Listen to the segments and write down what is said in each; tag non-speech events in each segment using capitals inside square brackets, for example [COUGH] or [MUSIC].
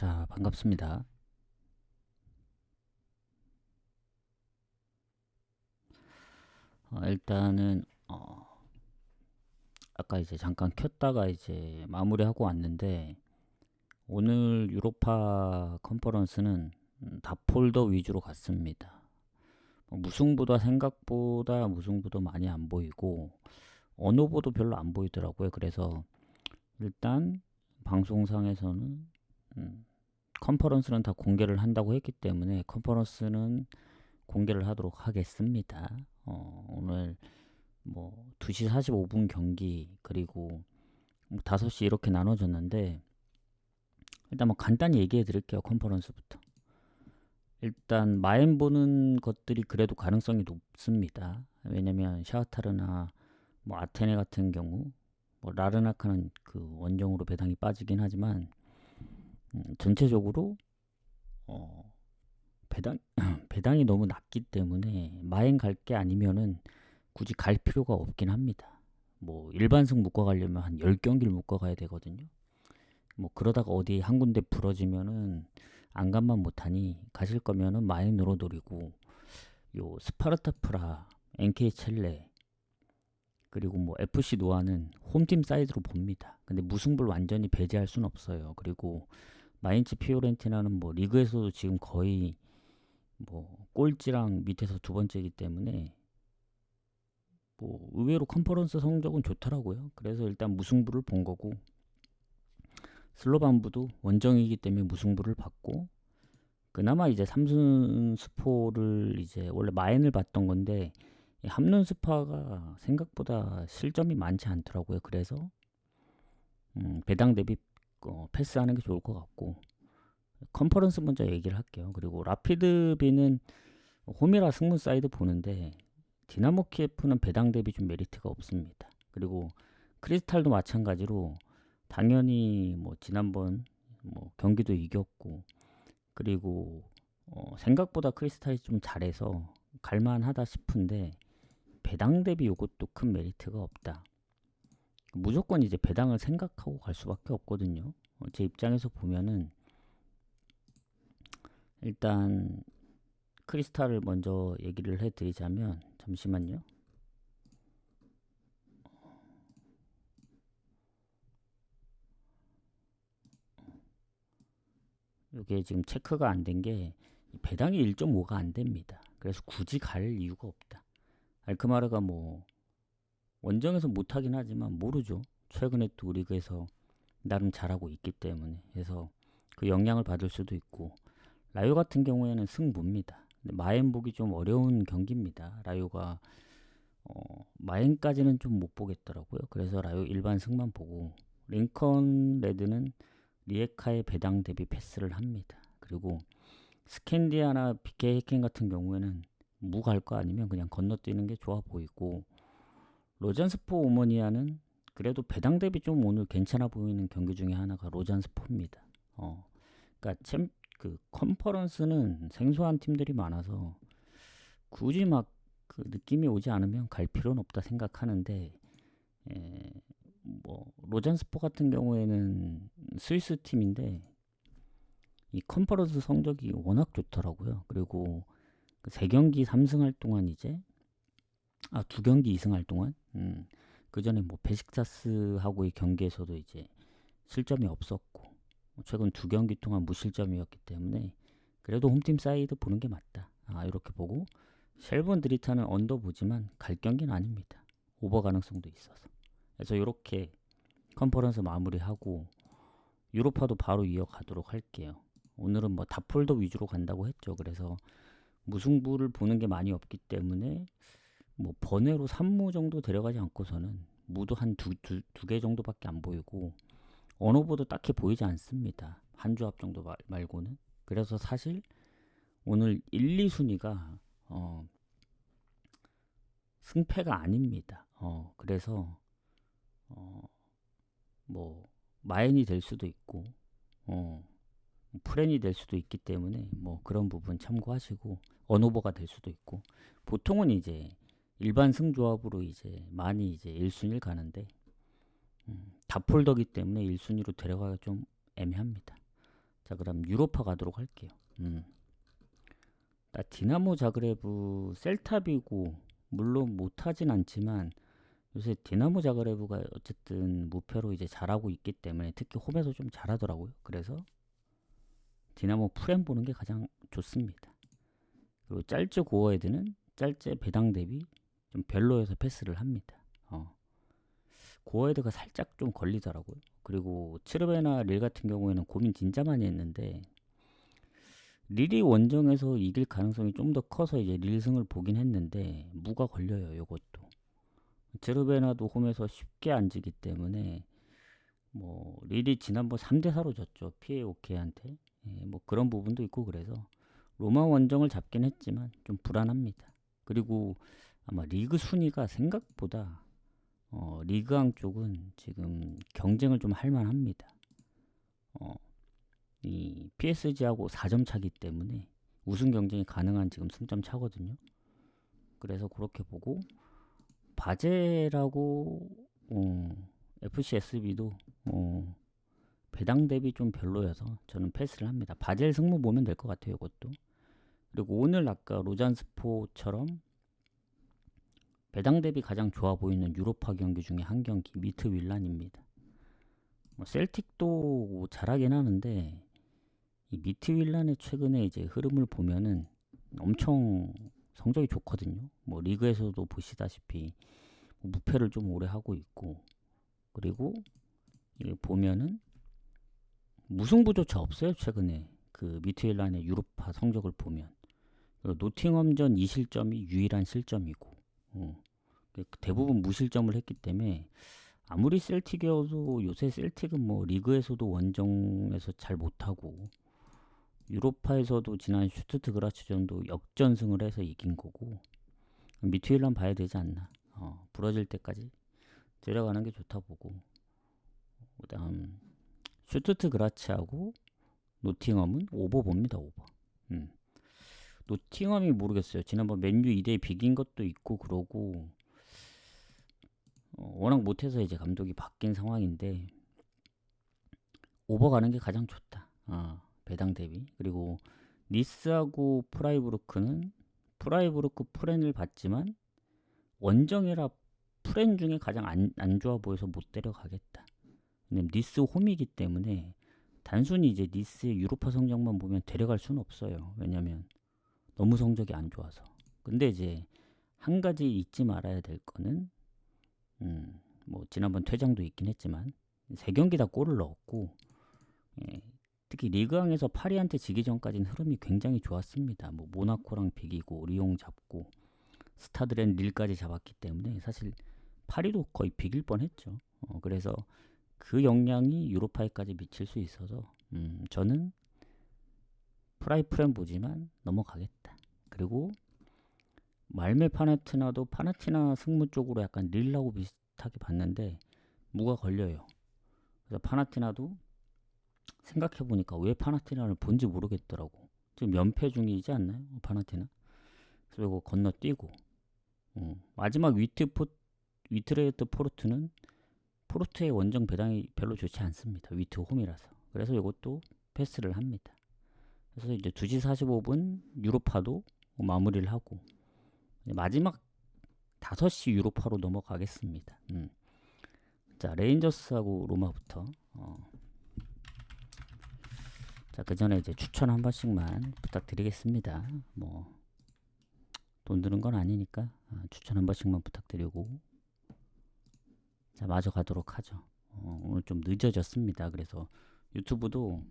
자, 반갑습니다. 어, 일단은 어, 아까 이제 잠깐 켰다가 이제 마무리하고 왔는데 오늘 유로파 컨퍼런스는 음, 다 폴더 위주로 갔습니다. 뭐 무승부다 생각보다 무승부도 많이 안 보이고 어느 보도 별로 안 보이더라고요. 그래서 일단 방송상에서는 음, 컨퍼런스는 다 공개를 한다고 했기 때문에 컨퍼런스는 공개를 하도록 하겠습니다. 어, 오늘 뭐 2시 45분 경기 그리고 뭐 5시 이렇게 나눠졌는데 일단 뭐 간단히 얘기해 드릴게요. 컨퍼런스부터. 일단 마인 보는 것들이 그래도 가능성이 높습니다. 왜냐면 샤흐타르나 뭐 아테네 같은 경우 뭐 라르나카는 그 원정으로 배당이 빠지긴 하지만 음, 전체적으로 어, 배당 [CLEARS THROAT] 배당이 너무 낮기 때문에 마행 갈 게 아니면은 굳이 갈 필요가 없긴 합니다. 뭐 일반승 묶어 가려면 한 10경기를 묶어 가야 되거든요. 뭐 그러다가 어디 한 군데 부러지면은 안간만 못하니 가실 거면은 마행으로 노리고 요 스파르타 프라, NK 첼레 그리고 뭐 FC 노아는 홈팀 사이드로 봅니다. 근데 무승부를 완전히 배제할 수는 없어요. 그리고 마인츠 피오렌티나는 뭐 리그에서도 지금 거의 뭐 꼴찌랑 밑에서 두 번째이기 때문에 뭐 의외로 컨퍼런스 성적은 좋더라고요. 그래서 일단 무승부를 본 거고 슬로반부도 원정이기 때문에 무승부를 받고 그나마 이제 삼순 스포를 이제 원래 마인을 봤던 건데 함눈 스파가 생각보다 실점이 많지 않더라고요. 그래서 음, 배당 대비 어, 패스하는 게 좋을 것 같고 컨퍼런스 먼저 얘기를 할게요. 그리고 라피드비는 홈이라 승문 사이드 보는데 디나모 키에프는 배당 대비 좀 메리트가 없습니다. 그리고 크리스탈도 마찬가지로 당연히 뭐 지난번 뭐 경기도 이겼고 그리고 어 생각보다 크리스탈이 좀 잘해서 갈만하다 싶은데 배당 대비 요것도 큰 메리트가 없다. 무조건 이제 배당을 생각하고 갈 수밖에 없거든요. 어, 제 입장에서 보면은 일단 크리스탈을 먼저 얘기를 해드리자면 잠시만요. 이게 지금 체크가 안 된 게 배당이 1.5가 안 됩니다. 그래서 굳이 갈 이유가 없다. 알크마르가 뭐 원정에서 못하긴 하지만 모르죠. 최근에 또 리그에서 나름 잘하고 있기 때문에 그래서 그 영향을 받을 수도 있고 라요 같은 경우에는 승부입니다. 마엔복이 좀 어려운 경기입니다. 라요가 어, 마엔까지는 좀 못 보겠더라고요. 그래서 라요 일반 승만 보고 링컨 레드는 리에카의 배당 대비 패스를 합니다. 그리고 스캔디아나 비케 해켄 같은 경우에는 무갈 거 아니면 그냥 건너뛰는 게 좋아 보이고 로잔스포 오머니아는 그래도 배당 대비 좀 오늘 괜찮아 보이는 경기 중에 하나가 로잔스포입니다. 어, 그러니까 챔, 그 컨퍼런스는 생소한 팀들이 많아서 굳이 막 그 느낌이 오지 않으면 갈 필요는 없다 생각하는데 에, 뭐 로잔스포 같은 경우에는 스위스 팀인데 이 컨퍼런스 성적이 워낙 좋더라고요. 그리고 그세 경기 3승할 동안 이제 아 두 경기 2승할 동안 음, 그 전에 뭐 베식타스하고의 경기에서도 이제 실점이 없었고 최근 두 경기 동안 무실점이었기 때문에 그래도 홈팀 사이드 보는 게 맞다. 아 이렇게 보고 셀본 드리타는 언더 보지만 갈 경기는 아닙니다. 오버 가능성도 있어서 그래서 이렇게 컨퍼런스 마무리하고 유로파도 바로 이어가도록 할게요. 오늘은 뭐 다폴더 위주로 간다고 했죠. 그래서 무승부를 보는 게 많이 없기 때문에 뭐 번외로 3무 정도 데려가지 않고서는 무도 한두두두 개 정도밖에 안 보이고 언어보도 딱히 보이지 않습니다. 한 조합 정도 말, 말고는. 그래서 사실 오늘 1, 2순위가 어, 승패가 아닙니다. 어, 그래서 어, 뭐 마인이 될 수도 있고 어, 프렌이 될 수도 있기 때문에 뭐 그런 부분 참고하시고 언오버가 될 수도 있고 보통은 이제 일반 승조합으로 이제 많이 이제 1순위를 가는데 음, 다폴더기 때문에 1순위로 데려가기가 좀 애매합니다. 자 그럼 유로파 가도록 할게요. 음. 나 디나모 자그레브 셀탑이고 물론 못하진 않지만 요새 디나모 자그레브가 어쨌든 무패로 이제 잘하고 있기 때문에 특히 홈에서 좀 잘하더라고요. 그래서 디나모 프렘 보는 게 가장 좋습니다. 그리고 짤즈 고어헤드는 짤즈 배당 대비 좀 별로여서 패스를 합니다. 어. 고어헤드가 살짝 좀 걸리더라고요. 그리고 츠르베나 릴 같은 경우에는 고민 진짜 많이 했는데 릴이 원정에서 이길 가능성이 좀 더 커서 이제 릴승을 보긴 했는데 무가 걸려요. 요것도 츠르베나도 홈에서 쉽게 안 지기 때문에 뭐 릴이 지난번 3대 4로 졌죠. 피에 오케한테 예, 뭐 그런 부분도 있고 그래서 로마 원정을 잡긴 했지만 좀 불안합니다. 그리고 아마 리그 순위가 생각보다 어, 리그왕 쪽은 지금 경쟁을 좀 할만합니다. 어, 이 PSG하고 4점 차기 때문에 우승 경쟁이 가능한 지금 승점 차거든요. 그래서 그렇게 보고 바젤하고 어, FCSB도 어, 배당 대비 좀 별로여서 저는 패스를 합니다. 바젤 승무 보면 될 것 같아요. 이것도. 그리고 오늘 아까 로잔스포처럼 배당 대비 가장 좋아 보이는 유로파 경기 중에 한 경기 미트 윌란입니다. 뭐 셀틱도 잘하긴 하는데 이 미트 윌란의 최근에 이제 흐름을 보면은 엄청 성적이 좋거든요. 뭐 리그에서도 보시다시피 뭐 무패를 좀 오래 하고 있고 그리고 보면은 무승부조차 없어요 최근에 그 미트 윌란의 유로파 성적을 보면 노팅엄전 2실점이 유일한 실점이고 어, 그 대부분 무실점을 했기 때문에 아무리 셀틱이어도 요새 셀틱은 뭐 리그에서도 원정에서 잘 못하고 유로파에서도 지난 슈트트 그라츠전도 역전승을 해서 이긴 거고 미투일란 봐야 되지 않나. 어, 부러질 때까지 데려가는 게 좋다 보고. 그다음 슈트트 그라츠하고 노팅엄은 오버 봅니다 오버. 음. 노팅엄이 모르겠어요 지난번 맨유 2대 비긴 것도 있고 그러고 어, 워낙 못해서 이제 감독이 바뀐 상황인데 오버 가는 게 가장 좋다 어. 배당 대비 그리고 니스하고 프라이브루크는 프라이브루크 프렌을 받지만 원정이라 프렌 중에 가장 안, 안 좋아 보여서 못 데려가겠다. 왜냐면 니스 홈이기 때문에 단순히 이제 니스의 유로파 성적만 보면 데려갈 수는 없어요. 왜냐면 너무 성적이 안 좋아서. 근데 이제 한 가지 잊지 말아야 될 거는 음, 뭐 지난번 퇴장도 있긴 했지만 세 경기 다 골을 넣었고 예, 특히 리그왕에서 파리한테 지기 전까지는 흐름이 굉장히 좋았습니다. 뭐 모나코랑 비기고 리옹 잡고 스타드렌 릴까지 잡았기 때문에 사실 파리도 거의 비길 뻔했죠. 어, 그래서 그 영향이 유로파에까지 미칠 수 있어서 음, 저는 프라이프렌 보지만 넘어가겠다. 그리고 말메 파나티나도 파나티나 승무 쪽으로 약간 릴라고 비슷하게 봤는데 무가 걸려요. 그래서 파나티나도 생각해 보니까 왜 파나티나를 본지 모르겠더라고. 지금 연패 중이지 않나요? 파나티나? 그래서 이거 건너뛰고 어, 마지막 위트 포 위트레이트 포르트는 포르트의 원정 배당이 별로 좋지 않습니다. 위트 홈이라서. 그래서 이것도 패스를 합니다. 그래서 이제 2시 45분 유로파도 마무리를 하고 마지막 5시 유로파로 넘어가겠습니다. 음. 자 레인저스하고 로마부터 어, 자, 그 전에 이제 추천 한 번씩만 부탁드리겠습니다. 뭐, 돈 드는 건 아니니까 어, 추천 한 번씩만 부탁드리고, 자, 마저 가도록 하죠. 어, 오늘 좀 늦어졌습니다. 그래서 유튜브도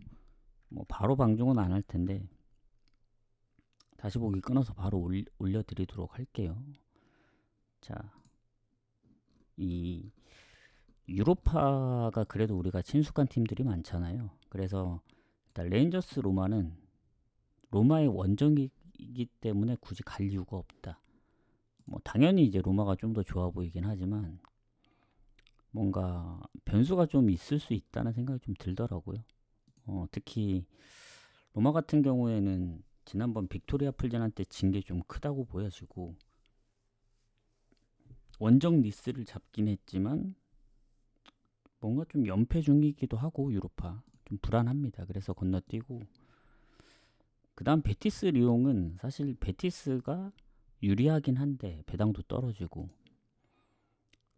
뭐 바로 방송은 안 할 텐데, 다시 보기 끊어서 바로 올, 올려 드리도록 할게요. 자, 이 유로파가 그래도 우리가 친숙한 팀들이 많잖아요. 그래서 레인저스 로마는 로마의 원정이기 때문에 굳이 갈 이유가 없다. 뭐 당연히 이제 로마가 좀 더 좋아 보이긴 하지만 뭔가 변수가 좀 있을 수 있다는 생각이 좀 들더라고요. 어, 특히 로마 같은 경우에는 지난번 빅토리아 풀전한테 진게 좀 크다고 보여지고 원정 니스를 잡긴 했지만 뭔가 좀 연패 중이기도 하고 유로파 좀 불안합니다. 그래서 건너뛰고 그다음 베티스 리옹은 사실 베티스가 유리하긴 한데 배당도 떨어지고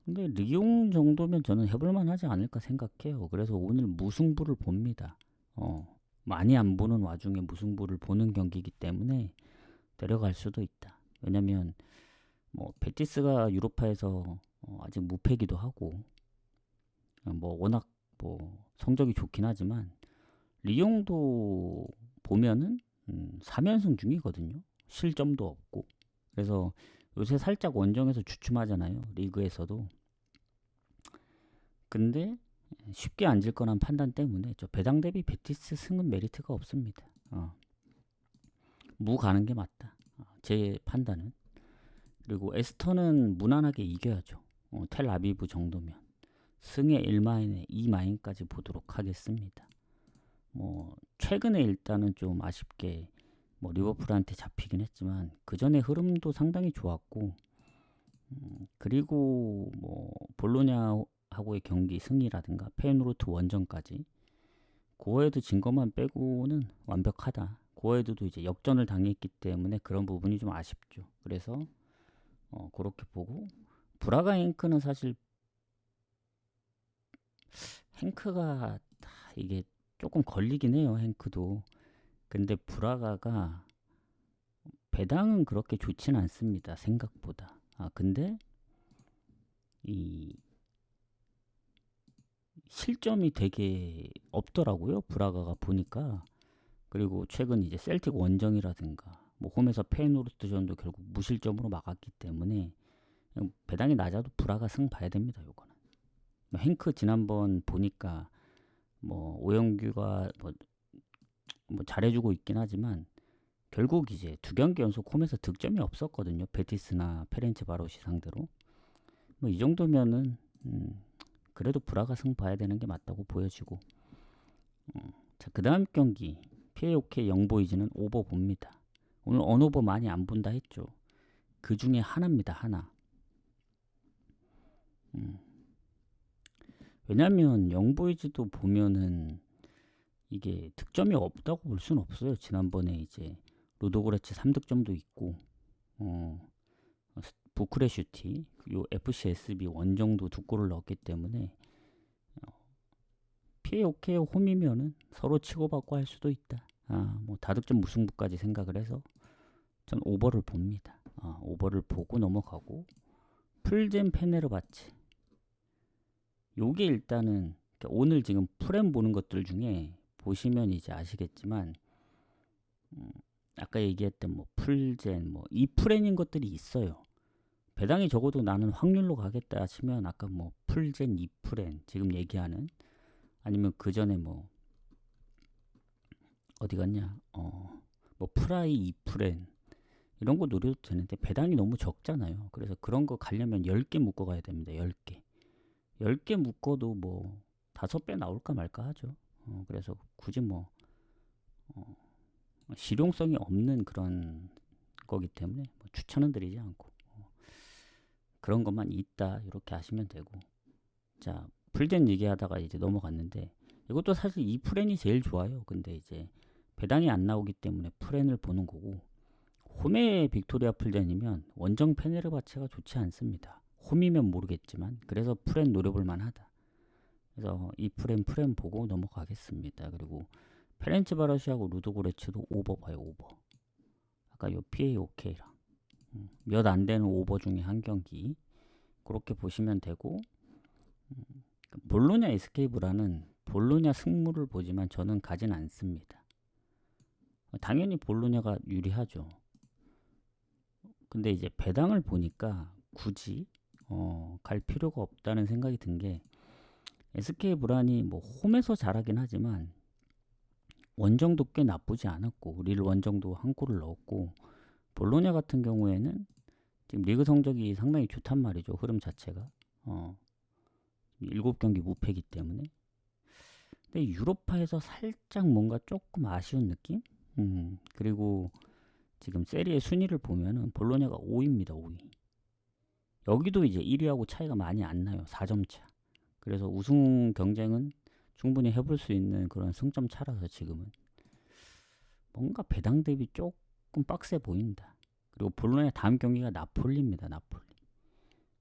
근데 리옹 정도면 저는 해볼만 하지 않을까 생각해요. 그래서 오늘 무승부를 봅니다. 어, 많이 안 보는 와중에 무승부를 보는 경기이기 때문에 데려갈 수도 있다. 왜냐면 뭐 베티스가 유로파에서 어, 아직 무패기도 하고 어, 뭐 워낙 뭐 성적이 좋긴 하지만 리옹도 보면은 음, 3연승 중이거든요. 실점도 없고 그래서 요새 살짝 원정에서 주춤하잖아요. 리그에서도. 근데 쉽게 앉을 거란 판단 때문에 저 배당 대비 베티스 승은 메리트가 없습니다. 어. 무 가는 게 맞다. 어, 제 판단은. 그리고 에스턴은 무난하게 이겨야죠. 어, 텔아비브 정도면. 승의 1마인에 2마인까지 보도록 하겠습니다. 뭐 최근에 일단은 좀 아쉽게 뭐 리버풀한테 잡히긴 했지만 그 전에 흐름도 상당히 좋았고 음, 그리고 뭐 볼로냐 하고의 경기 승리라든가 페이노르트 원정까지 고에드 진 것만 빼고는 완벽하다. 고에드도 이제 역전을 당했기 때문에 그런 부분이 좀 아쉽죠. 그래서 어, 그렇게 보고 브라가 행크는 사실 행크가 이게 조금 걸리긴 해요. 행크도. 근데 브라가가 배당은 그렇게 좋진 않습니다. 생각보다. 아, 근데 이 실점이 되게 없더라고요. 브라가가 보니까. 그리고 최근 이제 셀틱 원정이라든가 뭐 홈에서 페이노르트전도 결국 무실점으로 막았기 때문에 배당이 낮아도 브라가 승 봐야 됩니다. 요거는. 뭐 행크 지난번 보니까 뭐 오영규가 뭐, 뭐 잘해주고 있긴 하지만 결국 이제 두 경기 연속 홈에서 득점이 없었거든요. 베티스나 페렌체 바로시 상대로. 뭐 이 정도면은 음, 그래도 브라가 승 봐야 되는 게 맞다고 보여지고. 어, 자, 그 다음 경기 PAOK 영보이즈는 오버 봅니다. 오늘 언오버 많이 안 본다 했죠. 그 중에 하나입니다. 하나. 음. 왜냐면 영보이즈도 보면은 이게 득점이 없다고 볼 수는 없어요. 지난번에 이제 로도그레츠 3득점도 있고 어, 부크레슈티 요 FCSB 원정도 두 골을 넣었기 때문에 어, PAOK 홈이면은 서로 치고받고 할 수도 있다. 아, 뭐 다득점 무승부까지 생각을 해서 전 오버를 봅니다. 아, 오버를 보고 넘어가고 풀젠 페네르바치 요게 일단은 오늘 지금 프렘 보는 것들 중에 보시면 이제 아시겠지만 음, 아까 얘기했던 뭐 풀젠 뭐 이프렌인 것들이 있어요. 배당이 적어도 나는 확률로 가겠다 하시면 아까 뭐 풀젠 이프렌 지금 얘기하는 아니면 그 전에 뭐 어디 갔냐 어 뭐 프라이 이프렌 이런 거 노려도 되는데 배당이 너무 적잖아요. 그래서 그런 거 가려면 10개 묶어 가야 됩니다. 10개. 10개 묶어도 뭐 다섯 배 나올까 말까 하죠. 어, 그래서 굳이 뭐 어, 실용성이 없는 그런 거기 때문에 뭐 추천은 드리지 않고 어, 그런 것만 있다 이렇게 하시면 되고 자 풀된 얘기하다가 이제 넘어갔는데 이것도 사실 이 프렌이 제일 좋아요. 근데 이제 배당이 안 나오기 때문에 프렌을 보는 거고 홈의 빅토리아 풀젠이면 원정 페네르바체가 좋지 않습니다. 홈이면 모르겠지만 그래서 프렌 노려볼 만하다. 그래서 이 프렌 프렌 보고 넘어가겠습니다. 그리고 페렌츠 바라시하고 루도고레츠도 오버 봐요 오버. 아까 요 PA OK랑 음, 몇 안 되는 오버 중에 한 경기 그렇게 보시면 되고 음, 볼로냐 에스케이브라는 볼로냐 승무를 보지만 저는 가진 않습니다. 당연히 볼로냐가 유리하죠. 근데 이제 배당을 보니까 굳이 어, 갈 필요가 없다는 생각이 든 게 SK 브란이 뭐 홈에서 잘하긴 하지만 원정도 꽤 나쁘지 않았고 릴 원정도 한 골을 넣었고 볼로냐 같은 경우에는 지금 리그 성적이 상당히 좋단 말이죠 흐름 자체가 어, 7경기 무패기 때문에 근데 유로파에서 살짝 뭔가 조금 아쉬운 느낌? 음, 그리고 지금 세리의 순위를 보면은 볼로냐가 5위입니다 5위 여기도 이제 1위하고 차이가 많이 안 나요. 4점 차. 그래서 우승 경쟁은 충분히 해볼 수 있는 그런 승점 차라서 지금은 뭔가 배당 대비 조금 빡세 보인다. 그리고 본론의 다음 경기가 나폴리입니다. 나폴리.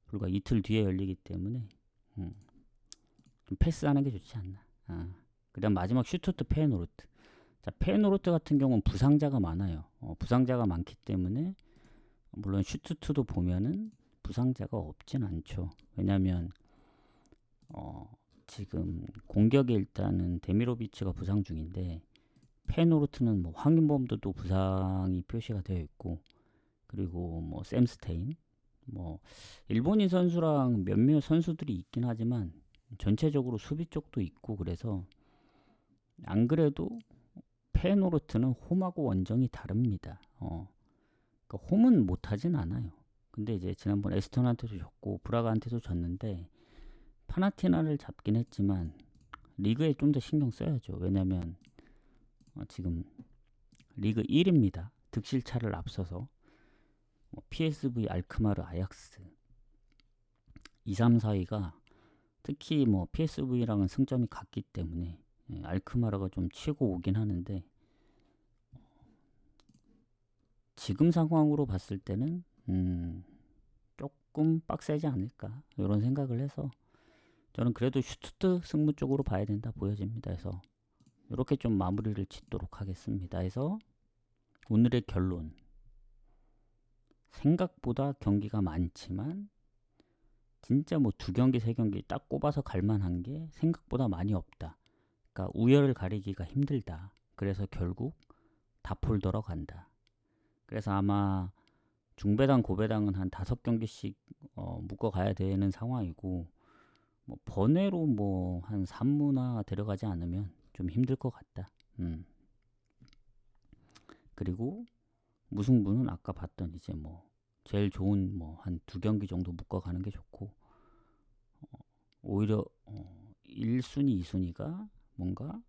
불과 이틀 뒤에 열리기 때문에 음, 좀 패스하는 게 좋지 않나. 아, 그다음 마지막 슈투트 페노르트. 자 페노르트 같은 경우는 부상자가 많아요. 어, 부상자가 많기 때문에 물론 슈투트도 보면은 부상자가 없진 않죠. 왜냐하면 어, 지금 공격에 일단은 데미로비치가 부상 중인데 페노르트는 뭐 황인범도 부상이 표시가 되어 있고 그리고 뭐 샘스테인 뭐 일본인 선수랑 몇몇 선수들이 있긴 하지만 전체적으로 수비 쪽도 있고 그래서 안 그래도 페노르트는 홈하고 원정이 다릅니다. 어. 그러니까 홈은 못하진 않아요. 근데 이제 지난번 에스턴한테도 졌고 브라가한테도 졌는데 파나티나를 잡긴 했지만 리그에 좀 더 신경 써야죠. 왜냐면 어, 지금 리그 1입니다. 득실차를 앞서서 뭐 PSV 알크마르 아약스 2, 3, 4위가 특히 뭐 PSV랑은 승점이 같기 때문에 예, 알크마르가 좀 치고 오긴 하는데 지금 상황으로 봤을 때는 음, 조금 빡세지 않을까 이런 생각을 해서 저는 그래도 슈투트 승부 쪽으로 봐야 된다 보여집니다. 해서 이렇게 좀 마무리를 짓도록 하겠습니다. 해서 오늘의 결론 생각보다 경기가 많지만 진짜 뭐 두 경기 세 경기 딱 꼽아서 갈만한 게 생각보다 많이 없다. 그러니까 우열을 가리기가 힘들다. 그래서 결국 다 폴더러 간다. 그래서 아마 중배당 고배당은 한 다섯 경기씩 어, 묶어 가야 되는 상황이고 뭐 번외로 뭐 한 3무나 데려가지 않으면 좀 힘들 것 같다. 음. 그리고 무승부는 아까 봤던 이제 뭐 제일 좋은 뭐 한 두 경기 정도 묶어 가는 게 좋고 어, 오히려 어, 1순위, 2순위가 뭔가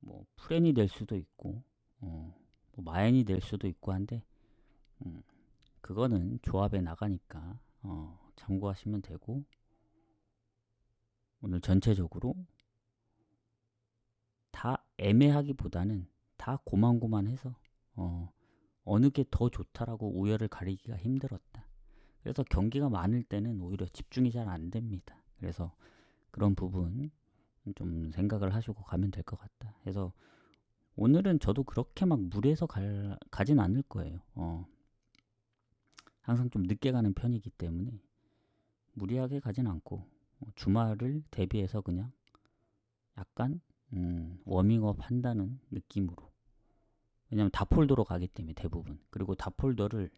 뭐 프렌이 될 수도 있고 어, 뭐 마엔이 될 수도 있고 한데 음, 그거는 조합에 나가니까 어, 참고하시면 되고 오늘 전체적으로 다 애매하기보다는 다 고만고만해서 어, 어느 게 더 좋다라고 우열을 가리기가 힘들었다. 그래서 경기가 많을 때는 오히려 집중이 잘 안 됩니다. 그래서 그런 부분 좀 생각을 하시고 가면 될 것 같다. 그래서 오늘은 저도 그렇게 막 무리해서 갈, 가진 않을 거예요. 어. 항상 좀 늦게 가는 편이기 때문에 무리하게 가진 않고 어, 주말을 대비해서 그냥 약간 음, 워밍업 한다는 느낌으로 왜냐면 다 폴더로 가기 때문에 대부분 그리고 다 폴더를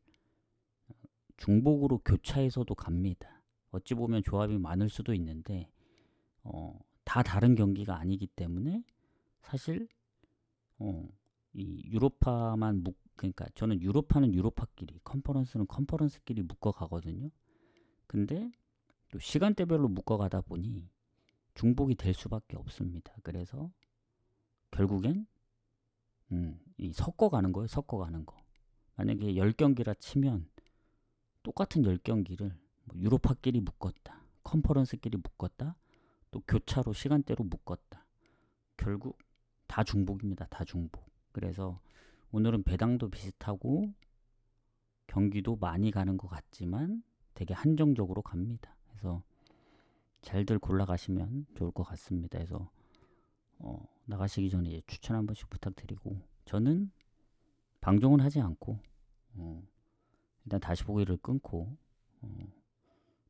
중복으로 교차해서도 갑니다. 어찌 보면 조합이 많을 수도 있는데 어, 다 다른 경기가 아니기 때문에 사실 어, 이 유로파만 묶 그러니까 저는 유로파는 유로파끼리 컨퍼런스는 컨퍼런스끼리 묶어 가거든요. 근데 또 시간대별로 묶어 가다 보니 중복이 될 수밖에 없습니다. 그래서 결국엔 음, 이 섞어 가는 거예요. 섞어 가는 거. 만약에 10경기라 치면 똑같은 10경기를 뭐 유로파끼리 묶었다. 컨퍼런스끼리 묶었다. 또 교차로 시간대로 묶었다. 결국 다 중복입니다. 다 중복. 그래서 오늘은 배당도 비슷하고 경기도 많이 가는 것 같지만 되게 한정적으로 갑니다. 그래서 잘들 골라가시면 좋을 것 같습니다. 그래서 어, 나가시기 전에 추천 한 번씩 부탁드리고 저는 방종은 하지 않고 어, 일단 다시 보기를 끊고 어,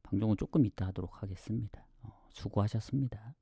방종은 조금 이따 하도록 하겠습니다. 어, 수고하셨습니다.